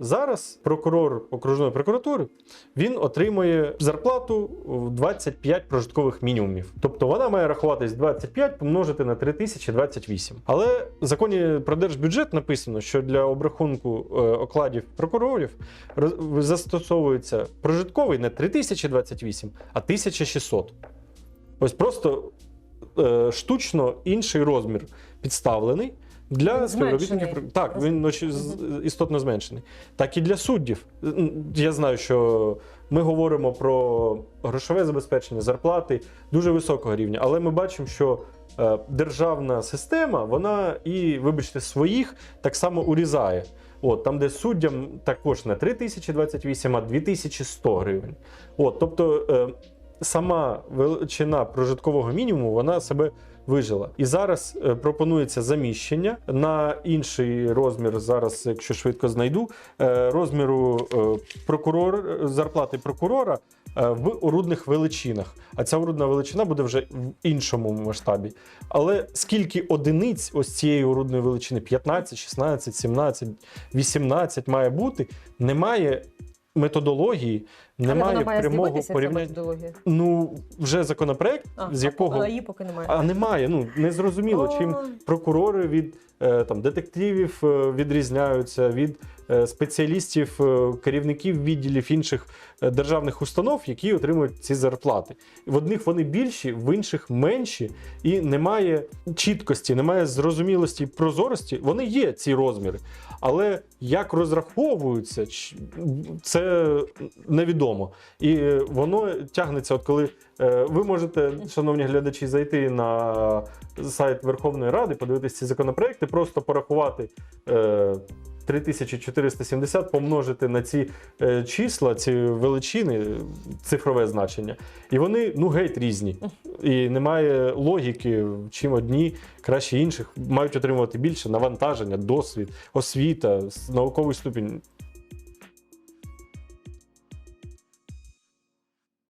зараз прокурор окружної прокуратури він отримує зарплату в 25 прожиткових мінімумів. Тобто вона має рахуватись 25 помножити на 3028. Але в законі про держбюджет написано, що для обрахунку е, окладів прокурорів застосовується прожитковий не 3028, а 1600. Ось просто е, штучно інший розмір підставлений для Він співробітників. зменшений. Так, він очі- істотно зменшений. Так і для суддів. Я знаю, що ми говоримо про грошове забезпечення, зарплати дуже високого рівня, але ми бачимо, що е, державна система, вона і, вибачте, своїх так само урізає. От, там, де суддям також не 3028, а 2100 гривень. От, тобто е, сама величина прожиткового мінімуму вона себе вижила. І зараз е, пропонується заміщення на інший розмір. Зараз, якщо швидко знайду, е, розміру е, прокурор зарплати прокурора. В орудних величинах, а ця орудна величина буде вже в іншому масштабі. Але скільки одиниць ось цієї орудної величини 15, 16, 17, 18 має бути, немає методології, немає вона має прямого з'явитися ця порівняння. методологія. Ну, вже законопроект, А, з а якого а її поки немає. а немає. Ну не зрозуміло, чим прокурори від е, там детективів е, відрізняються від спеціалістів, е, керівників відділів інших е, державних установ, які отримують ці зарплати. В одних вони більші, в інших менші, і немає чіткості, немає зрозумілості прозорості. Вони є ці розміри, але як розраховуються, це невідомо. І е, воно тягнеться, от коли е, ви можете, шановні глядачі, зайти на сайт Верховної Ради, подивитися ці законопроекти, просто порахувати. Е, 3470 помножити на ці е, числа, ці величини, цифрове значення. І вони ну геть різні. І немає логіки, чим одні краще інших мають отримувати більше навантаження, досвід, освіта, науковий ступінь.